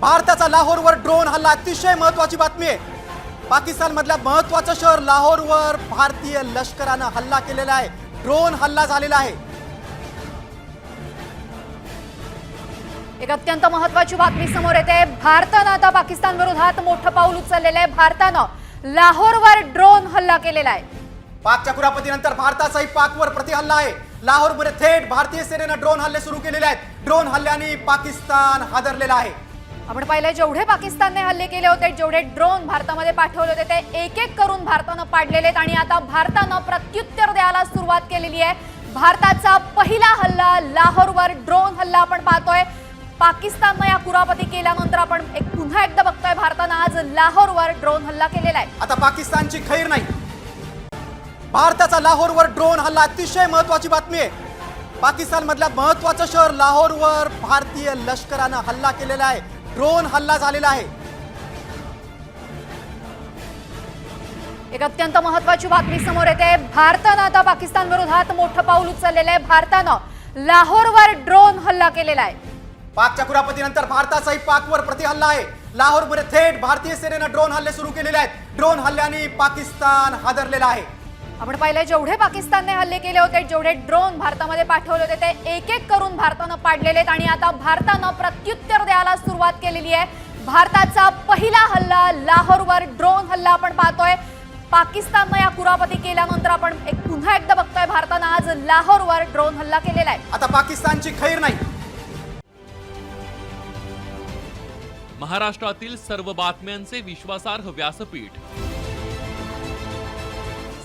भारताचा लाहोरवर ड्रोन हल्ला अतिशय महत्वाची बातमी आहे. पाकिस्तान मधल्या महत्वाचं शहर लाहोरवर भारतीय लष्करानं हल्ला केलेला आहे. ड्रोन हल्ला झालेला आहे. एक अत्यंत महत्वाची बातमी समोर येते. भारतानं आता पाकिस्तान विरोधात मोठं पाऊल उचललेलं आहे. भारतानं लाहोरवर ड्रोन हल्ला केलेला आहे. पाकच्या कुरापतीनंतर भारताचाही पाकवर प्रतिहल्ला आहे. लाहोरमध्ये थेट भारतीय सेनेनं ड्रोन हल्ले सुरू केलेले आहेत. ड्रोन हल्ल्याने पाकिस्तान हादरलेला आहे. आपण पाहिलं जेवढे पाकिस्तानने हल्ले केले होते जेवढे ड्रोन भारतामध्ये पाठवले होते ते एक एक करून भारतानं पाडलेले आहेत. आणि आता भारतानं प्रत्युत्तर द्यायला सुरुवात केलेली आहे. भारताचा पहिला हल्ला लाहोरवर ड्रोन हल्ला आपण पाहतोय. पाकिस्ताननं या कुरापती केल्यानंतर आपण एक पुन्हा एकदा बघतोय भारतानं आज लाहोरवर ड्रोन हल्ला केलेला आहे. आता पाकिस्तानची खैर नाही. भारताचा लाहोरवर ड्रोन हल्ला अतिशय महत्वाची बातमी आहे. पाकिस्तानमधल्या महत्वाचं शहर लाहोरवर भारतीय लष्करानं हल्ला केलेला आहे. ड्रोन हल्ला झालेला आहे. एक अत्यंत महत्वाची बातमी समोर येते. भारतानं आता पाकिस्तान विरोधात मोठं पाऊल उचललेलं आहे. भारतानं लाहोरवर ड्रोन हल्ला केलेला आहे. पाकच्या कुरापतीनंतर भारताचाही पाकवर प्रतिहल्ला आहे. लाहोरमध्ये थेट भारतीय सेनेनं ड्रोन हल्ले सुरू केलेले आहेत. ड्रोन हल्ल्याने पाकिस्तान हादरलेला आहे. आपण पाहिलं जेवढे पाकिस्तानने हल्ले केले होते जेवढे ड्रोन भारतामध्ये पाठवले होते ते एक एक करून भारतानं पाडलेले आहेत. आणि आता भारतानं प्रत्युत्तर द्यायला सुरुवात केलेली आहे. भारताचा पहिला हल्ला लाहोरवर ड्रोन हल्ला आपण पाहतोय. पाकिस्ताननं या कुरापती केल्यानंतर आपण एक पुन्हा एकदा बघतोय भारतानं आज लाहोरवर ड्रोन हल्ला केलेला आहे. आता पाकिस्तानची खैर नाही. महाराष्ट्रातील सर्व बातम्यांचे विश्वासार्ह व्यासपीठ.